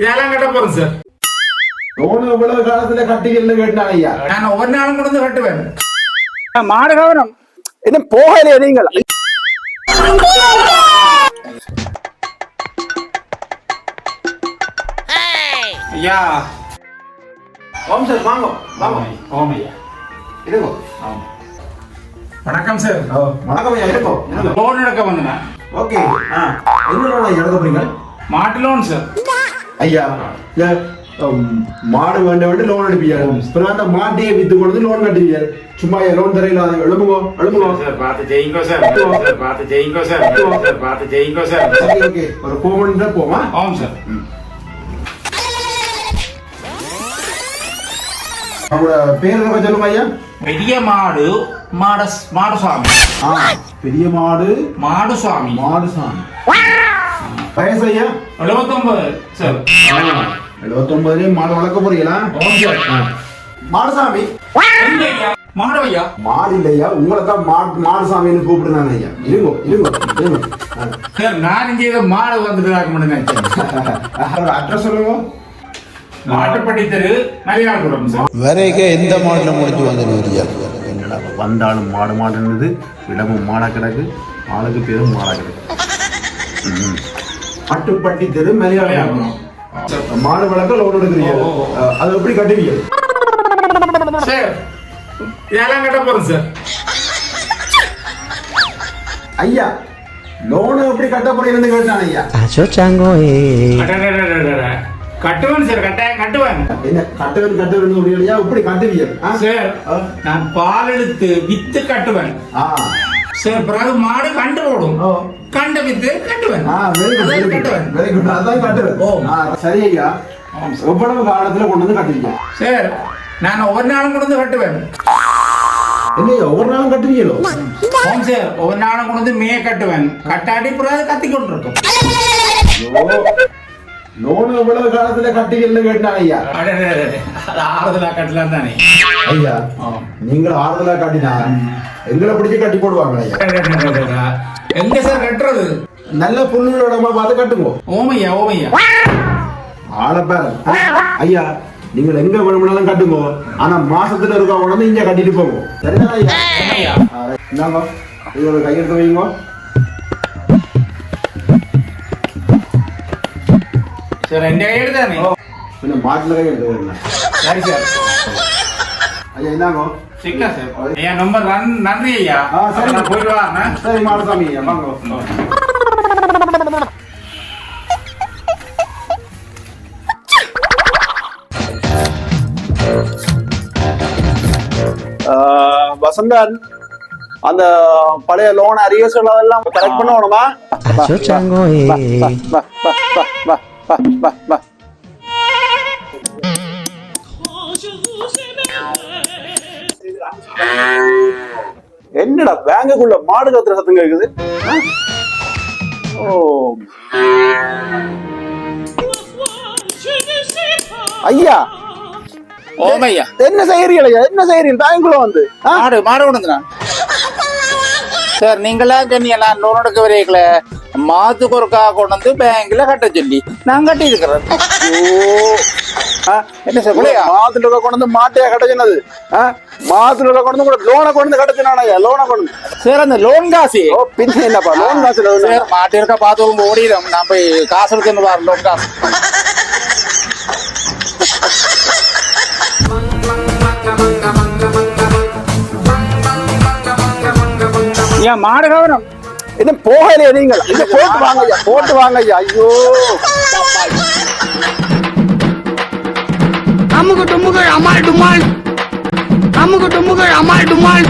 இதெல்லாம் கட்ட போறேன் சார் லோன் எவ்வளவு காலத்துல கட்டிக்கல கேட்டான் ஐயா. நான் ஒவ்வொரு நாளும் கொண்டு வந்து கட்டுவேன். மாடு கவனம். இன்னும் போகலையே நீங்கள். ஐயா. ஓம் சார் வாங்க வாங்க. ஓம் ஐயா. இருங்கோ. வணக்கம் சார் வணக்கம் ஐயா இருங்கோ. லோன் எடுக்க வந்தேன். ஓகே. ஆ என்ன லோன் எடுக்க போறீங்க? மாட்டு லோன் சார் ஐயா மாடு வேண்ட வேண்டி லோன் எடுப்பீங்க அப்புறம் அந்த மாட்டையே வித்து கொண்டு லோன் கட்டுவீங்க. சும்மா லோன் தரையில எழுப்புங்கோ எழுப்புங்கோ சார் பார்த்து ஜெயிங்கோ சார் பார்த்து ஜெயிங்கோ சார் பார்த்து ஜெயிங்கோ சார் ஓகே ஒரு ஃபோர் மினிட் போமா? ஆமாம் சார் அவங்களோட பேர் என்ன சொல்லுங்க ஐயா? பெரிய மாடு மாடஸ் மாடுசாமி ஆ பெரிய மாடு மாடுசாமி மாடு சாமி வயசு ஐயா எழுபத்தொன்பது சார் எழுபத்தொன்பதுலயே மாடு வளர்க்க போறீங்களா? மாடுசாமி. மாடு ஐயா மாடு இல்லையா? உங்களை தான் மாடு மாடுசாமின்னு கூப்பிடுறாங்க ஐயா. இருங்கோ இருங்கோ சார் நான் இங்கே ஏதோ மாடு வந்துட்டு மட்டும் நினைச்சேன். அட்ரஸ் சொல்லுங்க. மாட்டுப்பட்டி தெரு மலையாளபுரம் சார் எந்த மாடலில் முடிச்சு வந்துடுவீங்க என்னடா வந்தாலும் மாடு மாடுன்னுது இடமும் மாடா கிடக்கு ஆளுக்கு பேரும் மாடா கிடக்கு. ம். மாட்டுப்பட்டி தெரு மலையாளம். மாடு வளர்க்க லோன் எடுக்கிறீங்க. அது எப்படி கட்டுவீங்க? சார் இதெல்லாம் கட்ட போறேன் சார். ஐயா லோன் எப்படி கட்ட போறீங்கன்னு கேட்டான் ஐயா. கட்டுவேன் சார் கட்டாயம் கட்டுவேன். என்ன கட்டுவது கட்டுவது சொல்றீங்க எப்படி கட்டுவீங்க? ஆ? சார். நான் பால் எடுத்து வித்து கட்டுவேன். சார் பிறகு மாடு கண்டு போடும். வித்து கட்டுவேன் ஆ வெரி குட் அதான் வெரி குட் கட்டுவேன் வெரி குட் அதான் கட்டுவேன் ஓ. ஆ, சரி ஐயா. எவ்வளவு காலத்துல கொண்டு வந்து கட்டுவீங்க சார் நான் ஒவ்வொரு நாளும் கொண்டு வந்து கட்டுவேன். என்ன ஒவ்வொரு நாளும் கட்டுவீங்களோ ஆமாம் சார் ஒவ்வொரு நாளும் கொண்டு வந்து மே கட்டுவேன். கட்டாடி பிறகு கத்தி கொண்டு இருக்கும் லோன் எவ்வளவு காலத்துல கட்டுவீங்கன்னு கேட்டான் ஐயா. ஆறுதலா கட்டலாம் தானே. ஐயா. நீங்கள் ஆறுதலா கட்டினா எங்களை பிடிச்சு கட்டி போடுவாங்க ஐயா. எங்க சார் கட்டுறது? நல்ல இடமா பார்த்து கட்டுங்க. ஓமையா ஓமையா? ஆளை பாரு. ஐயா நீங்கள் எங்க வேணும்னாலும் கட்டுங்க. ஆனா மாசத்துல இருக்க உடனே இங்க கட்டிட்டு போங்க. சரியா ஐயா? இந்தாங்க இது ஒரு கையெழுத்து வைங்க. சார் எந்த கையெழு தானே പിന്നെ മാട്ടിലെ கையெழுத்து வரணும் சரி சார் ஐயா இந்தாங்க சரிங்களா சார் ஐயா ரொம்ப நன்- நன்றி ஐயா ஆ, சரி. நான் போயிட்டு வரேன் சரி மாடசாமி ஐயா வாங்க வசந்தன் அந்த பழைய லோன் அரியர்ஸ் எல்லாம் கரெக்ட் பண்ணணுமா Acho chango eh. வா வா என்னடா பேங்குக்குள்ள மாடு கத்துற சத்தம் கேக்குது? ஓ. ஐயா. ஓமையா. என்ன செய்யறீங்க என்ன செய்யறீங்க பேங்குக்குள்ள வந்து? மாடு மாடு கொண்டு சார் நீங்களா சொன்னீங்களா லோன் எடுக்க வரீங்கள மாத்துக்கு ஒருக்கா கொண்டு வந்து பேங்க்ல கட்ட சொல்லி நான் கட்டி இருக்கிறேன் ஆ? என்ன சார் மாத்துல இருக்க கொண்டு வந்து மாட்டையா கட்ட சொன்னது? இருக்க கொண்டு வந்து கூட லோனை கொண்டு வந்து கட்ட சொன்னானய்யா லோனை கொண்டு. சார் அந்த லோன் காசு. ஓ பின்ன என்னப்பா? லோன் சார் மாட்டு இருக்க பார்த்து ஓடிடும். நான் போய் காசு எடுத்து வர லோன் காசு. ஏன் மாடு கவனம். இன்னும் போகலையே நீங்கள்? இங்க போட்டு வாங்க ஐயா போட்டு வாங்க ஐயா ஐயோ. அமுகு டுமுகு அமால் டுமால். அமுகு டுமுகு அமால் டுமால்.